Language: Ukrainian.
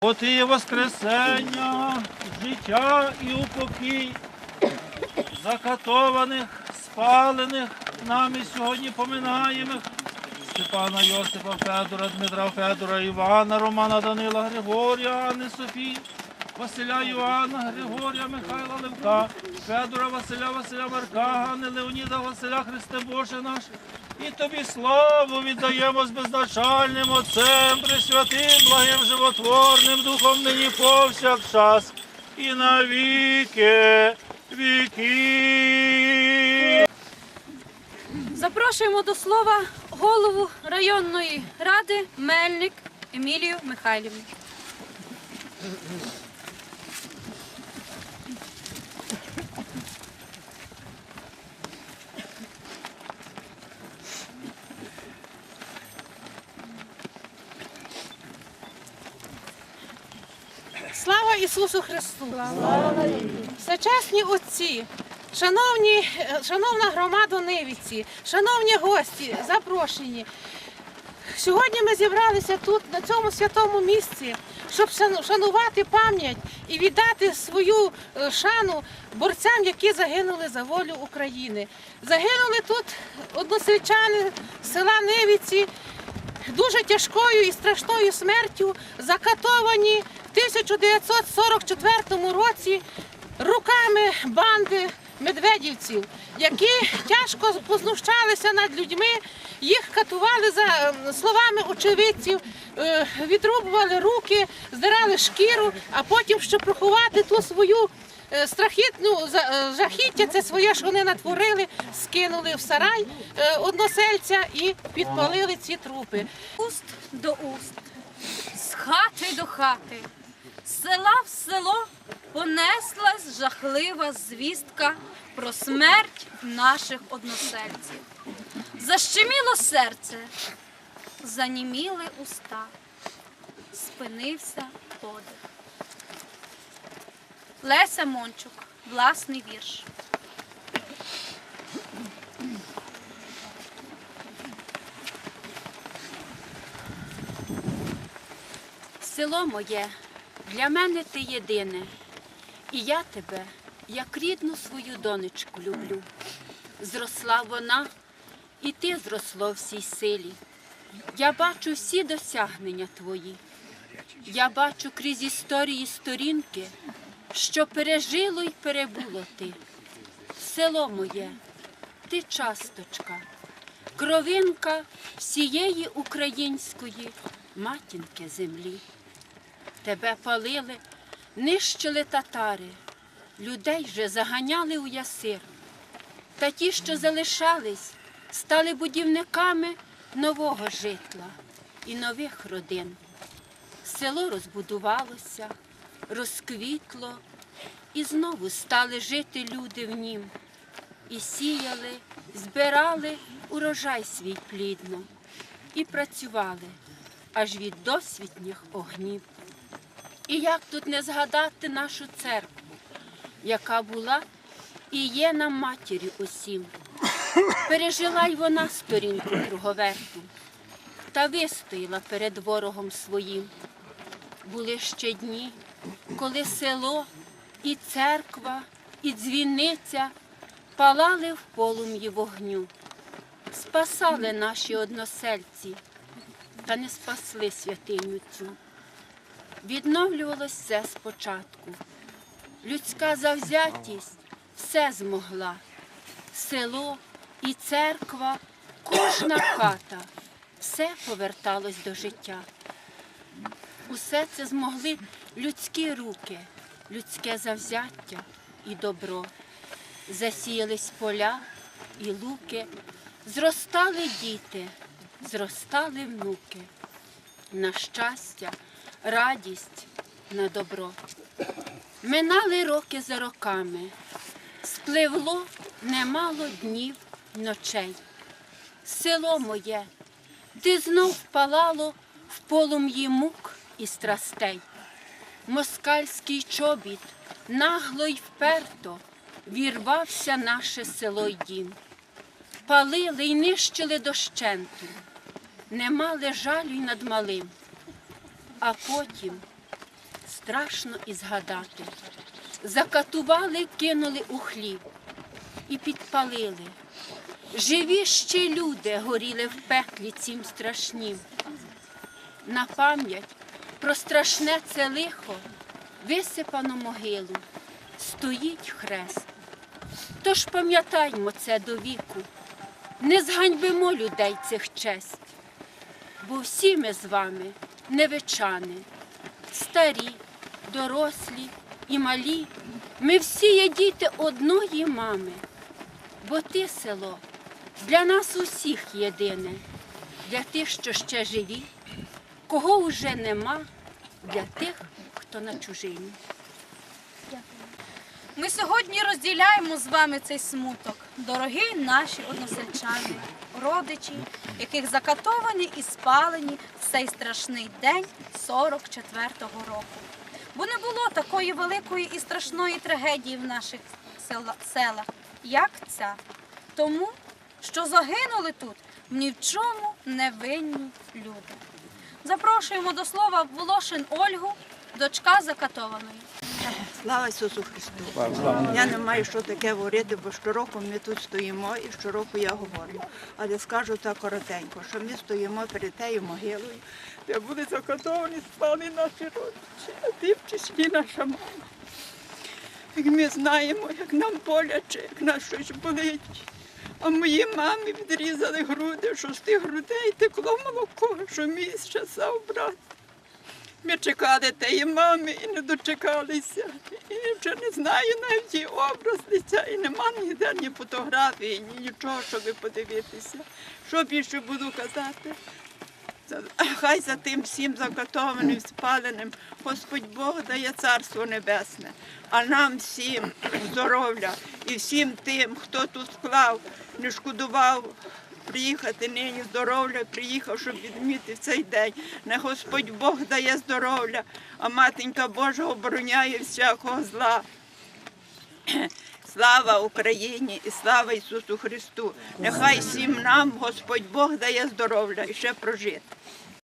От і Воскресення, життя і упокій, закатованих, спалених, нами сьогодні поминаємо. Степана Йосипа Федора, Дмитра Федора, Івана, Романа Данила, Григорія, Анни Софії, Василя Йоанна, Григорія, Михайла Левка, Федора, Василя, Василя Марка, Ганни, Леоніда, Василя, Христе Боже наш. І тобі славу віддаємо з безначальним Отцем, Пресвятим, благим животворним Духом нині повсякчас і на віки віки. Запрошуємо до слова голову районної ради Мельник Емілію Михайлівну. Слава Ісусу Христу! Всечесні отці, шановні, шановна громада Нивіці, шановні гості, запрошені. Сьогодні ми зібралися тут, на цьому святому місці, щоб шану- шанувати пам'ять і віддати свою е, шану борцям, які загинули за волю України. Загинули тут односельчани села Нивіці, дуже тяжкою і страшною смертю закатовані в 1944 році руками банди медведівців, які тяжко познущалися над людьми, їх катували за ем, словами очевидців, е, відрубували руки, здирали шкіру, а потім, щоб приховати ту свою е, страхітну е, жахіття, це своє, що вони натворили, скинули в сарай односельця і підпалили ці трупи. Уст до уст, хати до хати, з села в село понеслась жахлива звістка про смерть наших односельців. Защеміло серце, заніміли уста, спинився подих. Леся Мончук, власний вірш. Село моє, для мене ти єдине, і я тебе, як рідну свою донечку, люблю. Зросла вона, і ти зросло в цій силі. Я бачу всі досягнення твої. Я бачу крізь історії сторінки, що пережило й перебуло ти. Село моє, ти часточка, кровинка всієї української матінки землі. Тебе палили, нищили татари, людей же заганяли у ясир. Та ті, що залишались, стали будівниками нового житла і нових родин. Село розбудувалося, розквітло, і знову стали жити люди в нім. І сіяли, збирали урожай свій плідно, і працювали аж від досвітніх огнів. І як тут не згадати нашу церкву, яка була і є нам матір'ю усім. Пережила й вона сторінку круговерту та вистояла перед ворогом своїм. Були ще дні, коли село і церква, і дзвіниця палали в полум'ї вогню. Спасали наші односельці, та не спасли святиню цю. Відновлювалось все спочатку. Людська завзятість все змогла. Село і церква, кожна хата, все поверталось до життя. Усе це змогли людські руки, людське завзяття і добро. Засіялись поля і луки, зростали діти, зростали внуки. На щастя, радість, на добро. Минали роки за роками, спливло немало днів ночей. Село моє, ти знов палало в полум'ї мук і страстей. Москальський чобіт нагло й вперто вірвався наше село й дім. Палили й нищили дощенту, не мали жалю й над малим. А потім страшно і згадати. Закатували, кинули у хліб і підпалили. Живі ще люди горіли в пеклі цім страшнім. На пам'ять про страшне це лихо висипано могилу, стоїть хрест. Тож пам'ятаймо це до віку, не зганьбимо людей цих честь, бо всі ми з вами невичани, старі, дорослі і малі. Ми всі є діти одної мами, бо ти село для нас усіх єдине, для тих, що ще живі, кого уже нема, для тих, хто на чужині. Ми сьогодні розділяємо з вами цей смуток, дорогі наші односельчани, родичі, яких закатовані і спалені в цей страшний день 44-го року. Бо не було такої великої і страшної трагедії в наших селах, як ця. Тому, що загинули тут ні в чому невинні люди. Запрошуємо до слова Волошин Ольгу, дочка закатованої. Слава Ісусу Христу! Я не маю що таке говорити, бо щороку ми тут стоїмо і щороку я говорю. Але скажу так коротенько, що ми стоїмо перед тією могилою, де були закатовані спали наші родичі, а ти числі наша мама. Як ми знаємо, як нам боляче, як нас щось болить. А моїй мамі відрізали груди, що з тих грудей текло молоко, що мій щасав брат. Ми чекали тієї мами і не дочекалися. І вже не знаю навіть її образ лиця, і нема ніде ні фотографії, ні нічого, щоб подивитися. Що більше буду казати? Хай за тим всім закатованим, спаленим, Господь Бог дає царство небесне, а нам всім здоров'я і всім тим, хто тут склав, не шкодував приїхати нині здоров'я, приїхав, щоб відміти цей день. Не Господь Бог дає здоров'я, а матенька Божа обороняє всякого зла. Слава Україні і слава Ісусу Христу! Нехай всім нам Господь Бог дає здоров'я і ще прожити.